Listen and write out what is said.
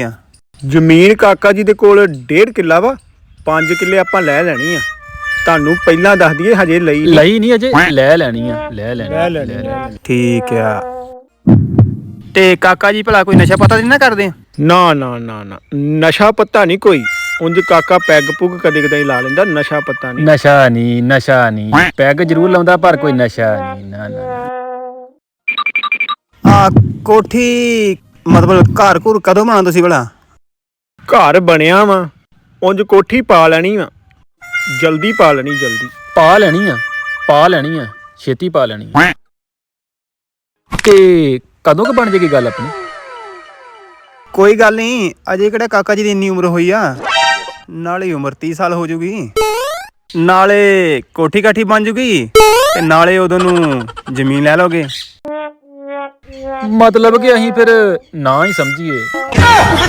ਆ? ਜ਼ਮੀਨ ਕਾਕਾ ਜੀ ਦੇ ਕੋਲ 1.5 ਕਿੱਲਾ ਵਾ 5 ਕਿੱਲੇ ਆਪਾਂ ਲੈ ਲੈਣੀ ਆ। ਤੁਹਾਨੂੰ ਪਹਿਲਾਂ ਦੱਸ ਦਈਏ ਹਜੇ ਲਈ ਨਹੀਂ। ਲਈ ਨਹੀਂ ਅਜੇ ਲੈ ਲੈਣੀ ਆ ਲੈ ਲੈਣੀ ਲੈ ਲੈਣੀ ਠੀਕ ਆ। ਤੇ ਕਾਕਾ ਜੀ ਭਲਾ ਕੋਈ ਨਸ਼ਾ ਪਤਾ ਨਹੀਂ ਨਾ ਕਰਦੇ? ਨਾ ਨਾ ਨਾ ਨਾ। ਨਸ਼ਾ ਪੱਤਾ ਨਹੀਂ ਕੋਈ। ਉਂਝ ਕਾਕਾ ਪੈਗ ਪੁੱਗ ਕਦੇ ਕਦੇ ਲਾ ਲੈਂਦਾ ਨਸ਼ਾ ਪੱਤਾ ਨਹੀਂ। ਨਸ਼ਾ ਨਹੀਂ ਨਸ਼ਾ ਨਹੀਂ। ਪੈਗ ਜ਼ਰੂਰ ਲਾਉਂਦਾ ਪਰ ਕੋਈ ਨਸ਼ਾ ਨਹੀਂ ਨਾ ਨਾ। ਆ ਕੋਠੀ ਮਤਲਬ ਘਰ ਘੁਰ ਕਦੋਂ ਬਣਾਉਣਾ ਤੁਸੀਂ ਭਲਾ? ਘਰ ਬਣਿਆ ਵਾ ਉਂਝ ਕੋਠੀ ਪਾ ਲੈਣੀ ਵਾ ਜਲਦੀ ਪਾ ਲੈਣੀ ਜਲਦੀ। ਪਾ ਲੈਣੀ ਆ ਪਾ ਲੈਣੀ ਆ ਛੇਤੀ ਪਾ ਲੈਣੀ ਆ। ਤੇ ਕਦੋਂ ਕ ਬਣ ਜੇਗੀ ਗੱਲ ਆਪਣੀ? ਕੋਈ ਗੱਲ ਨਹੀਂ ਅਜੇ ਕਿਹੜਾ ਕਾਕਾ ਜੀ ਦੀ ਇੰਨੀ ਉਮਰ ਹੋਈ ਆ? ਨਾਲੇ ਉਮਰ 30 ਸਾਲ ਹੋ ਜੂਗੀ। ਨਾਲੇ ਕੋਠੀ ਕਾਠੀ ਬਣ ਜੂਗੀ ਤੇ ਨਾਲੇ ਉਦੋਂ ਨੂੰ ਜ਼ਮੀਨ ਲੈ ਲਓਗੇ। ਮਤਲਬ ਕਿ ਅਸੀਂ ਫਿਰ ਨਾ ਹੀ ਸਮਝੀਏ।